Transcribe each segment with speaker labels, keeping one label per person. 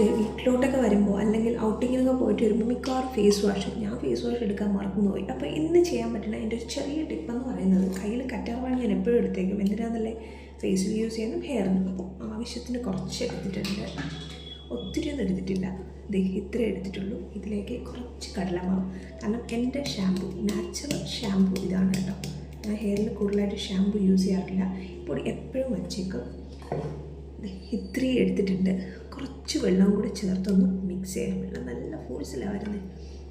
Speaker 1: പോയിട്ട് വീട്ടിലോട്ടൊക്കെ വരുമ്പോൾ അല്ലെങ്കിൽ ഔട്ടിങ്ങിനൊക്കെ പോയിട്ട് വരുമ്പോൾ മിക്കവാറും ഫേസ് വാഷ് ഞാൻ ഫേസ് വാഷ് എടുക്കാൻ മറന്നു പോയി അപ്പോൾ ഇന്ന് ചെയ്യാൻ പറ്റുന്ന എന്റെ ഒരു ചെറിയ ടിപ്പെന്ന് പറയുന്നത് കയ്യിൽ കറ്റാർവാഴ ഞാൻ എപ്പോഴും എടുത്തേക്കും. എന്തിനാന്നല്ലേ? ഫേസിൽ യൂസ് ചെയ്യാനും ഹെയറിനും അപ്പോൾ ആവശ്യത്തിന് കുറച്ച് എടുത്തിട്ടുണ്ട്. ഒത്തിരി ഒന്നും എടുത്തിട്ടില്ല. ദേ ഇത്രേ എടുത്തിട്ടുള്ളൂ. ഇതിലേക്ക് കുറച്ച് കടലമാവ്. കാരണം എന്റെ ഷാമ്പു നാച്ചുറൽ ഷാമ്പു ഇതാണ് കേട്ടോ. ഞാൻ ഹെയറിൽ കൂടുതലായിട്ട് ഷാമ്പു യൂസ് ചെയ്യാറില്ല. ഇപ്പോൾ എപ്പോഴും വച്ചേക്കും. ഇത്രയും എടുത്തിട്ടുണ്ട്. കുറച്ച് വെള്ളം കൂടി ചേർത്തൊന്ന് മിക്സ് ചെയ്യാം. വെള്ളം നല്ല ഫോഴ്സിലാണ്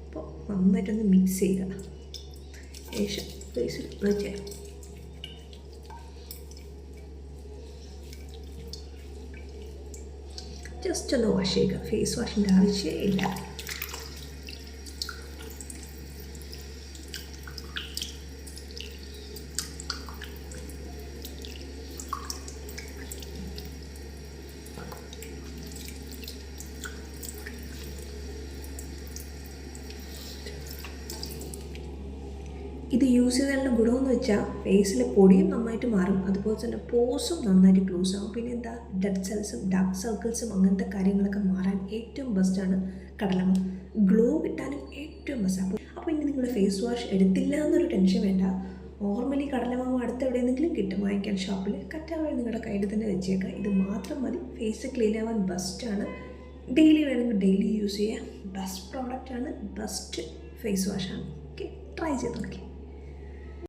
Speaker 1: അപ്പോൾ നന്നായിട്ടൊന്ന് മിക്സ് ചെയ്യുക. ശേഷം ഫേസിൽ ചെയ്യാം. ജസ്റ്റ് ഒന്ന് വാഷ് ചെയ്യുക. ഫേസ് വാഷിന്റെ ആവശ്യമില്ല. ഇത് യൂസ് ചെയ്തതിന്റെ ഗുണമെന്ന് വെച്ചാൽ ഫേസിലെ പൊടിയും നന്നായിട്ട് മാറും. അതുപോലെ തന്നെ പോസും നന്നായിട്ട് ക്ലോസ് ആവും. പിന്നെ എന്താ? ഡെഡ് സെൽസും ഡാർക്ക് സർക്കിൾസും അങ്ങനത്തെ കാര്യങ്ങളൊക്കെ മാറാൻ ഏറ്റവും ബെസ്റ്റാണ് കടലമ ഗ്ലോ കിട്ടാനും ഏറ്റവും ബെസ്റ്റ് അപ്പോൾ അപ്പോൾ ഇനി നിങ്ങൾ ഫേസ് വാഷ് എടുത്തില്ല എന്നൊരു ടെൻഷൻ വേണ്ട. നോർമലി കടലമാവ് അടുത്ത് എവിടെയെങ്കിലും കിട്ടും. വാങ്ങിക്കാൻ ഷോപ്പിൽ കറ്റാവഴി നിങ്ങളുടെ കയ്യിൽ തന്നെ വെച്ചേക്കാം. ഇത് മാത്രം മതി. ഫേസ് ക്ലീൻ ആവാൻ ബെസ്റ്റാണ് ഡെയിലി വേണമെങ്കിൽ ഡെയിലി യൂസ് ചെയ്യാം. ബെസ്റ്റ് പ്രോഡക്റ്റാണ് ബെസ്റ്റ് ഫേസ് വാഷാണ് ഓക്കെ ട്രൈ ചെയ്ത് നോക്കി